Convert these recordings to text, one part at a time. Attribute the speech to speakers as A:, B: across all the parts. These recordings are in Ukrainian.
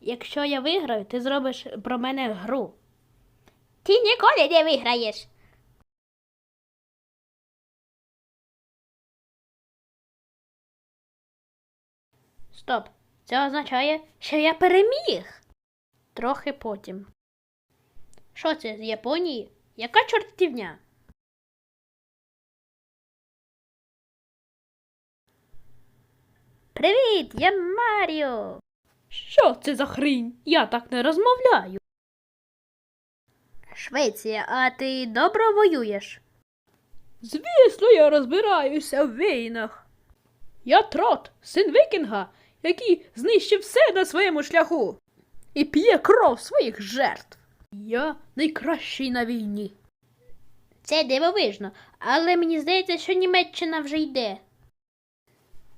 A: Якщо я виграю, ти зробиш про мене гру. Ти ніколи не виграєш. Стоп. Це означає, що я переміг. Трохи потім. Що це з Японії? Яка чортівня? Привіт, я Маріо. Що це за хрінь? Я так не розмовляю. Швеція, а ти добре воюєш? Звісно, я розбираюся в війнах. Я трот, син викінга, який знищив все на своєму шляху і п'є кров своїх жертв. Я найкращий на війні. Це дивовижно, але мені здається, що Німеччина вже йде.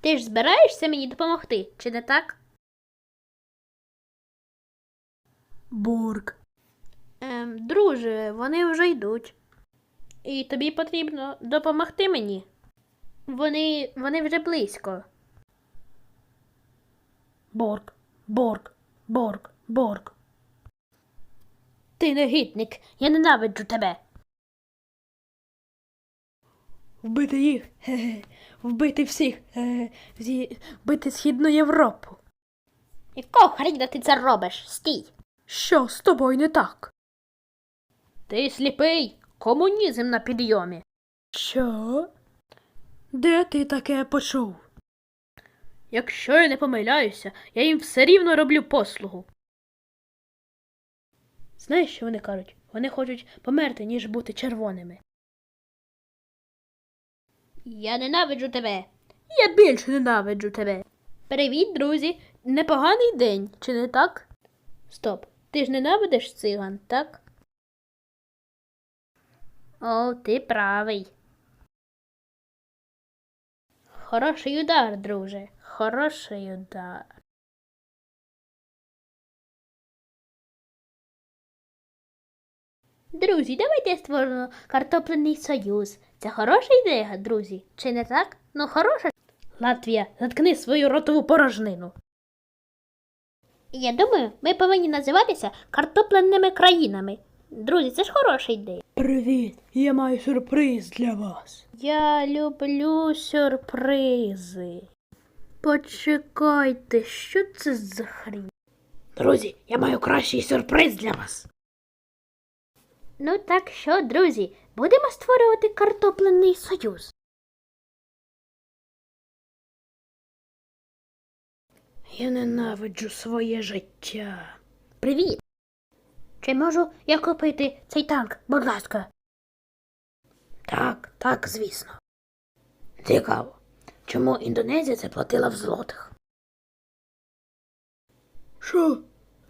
A: Ти ж збираєшся мені допомогти, чи не так? Бург. Ем, друже, вони вже йдуть. І тобі потрібно допомогти мені. Вони. вони вже близько. Борг, борг, борг, борг. Ти негідник, я ненавиджу тебе. Вбити їх, Хе-хе. вбити всіх, Хе-хе. Всі- вбити Східну Європу. Якого хріна ти це робиш? Стій. Що з тобою не так? Ти сліпий, комунізм на підйомі. Що? Де ти таке почув? Якщо я не помиляюся, я їм все рівно роблю послугу. Знаєш, що вони кажуть? Вони хочуть померти, ніж бути червоними. Я ненавиджу тебе. Я більше ненавиджу тебе. Привіт, друзі. Непоганий день, чи не так? Стоп. Ти ж ненавидиш циган, так? О, ти правий. Хороший удар, друже. Хороший удар. Друзі, давайте створимо картопляний союз. Це хороша ідея, друзі. Чи не так? Ну, хороша. Латвія, заткни свою ротову порожнину. Я думаю, ми повинні називатися картопляними країнами. Друзі, це ж хороша ідея.
B: Привіт, я маю сюрприз для вас.
A: Я люблю сюрпризи. Почекайте, що це за хрінь?
B: Друзі, я маю кращий сюрприз для вас.
A: Ну так що, друзі, будемо створювати картопляний союз.
B: Я ненавиджу своє життя.
A: Привіт! Чи можу я купити цей танк, будь ласка?
B: Так, так, звісно. Цікаво, чому Індонезія це платила в злотих? Що?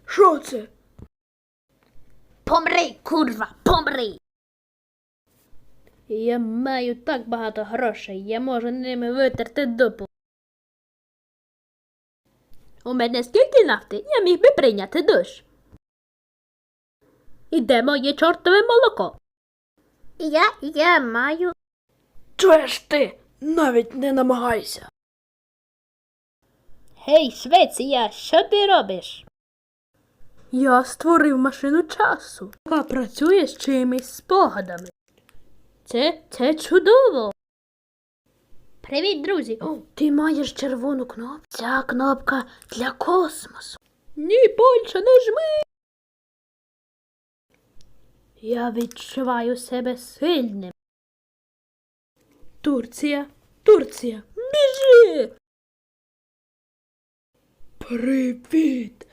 B: Що це?
A: Помри, курва, помри! Я маю так багато грошей, я можу ними витерти дупу. У мене скільки нафти, я міг би прийняти душ. І де моє чортове молоко? Я, я маю.
B: Чуєш ти? Навіть не намагайся.
A: Гей, Швеція, що ти робиш?
B: Я створив машину часу, яка працює з чиїмись спогадами.
A: Це, це чудово. Привіт, друзі.
B: О, ти маєш червону кнопку? Ця кнопка для космосу.
A: Ні, Польща, не жми.
B: Я відчуваю себе сильним. Турція, Турція, біжи. Привіт!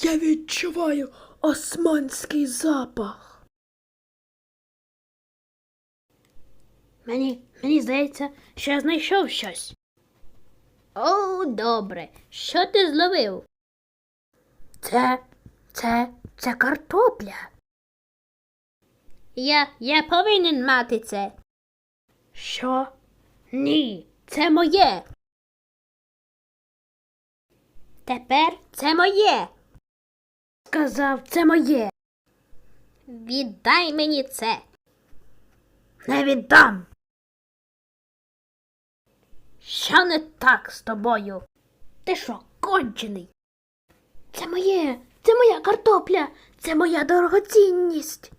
B: Я відчуваю османський запах.
A: Мені, мені здається, що я знайшов щось. О, добре. Що ти зловив?
B: Це, це, це картопля.
A: Я, я повинен мати це.
B: Що?
A: Ні, це моє. Тепер це моє.
B: Сказав, це моє.
A: Віддай мені це.
B: Не віддам.
A: Що не так з тобою? Ти що, кончений?
B: Це моє, це моя картопля, це моя дорогоцінність.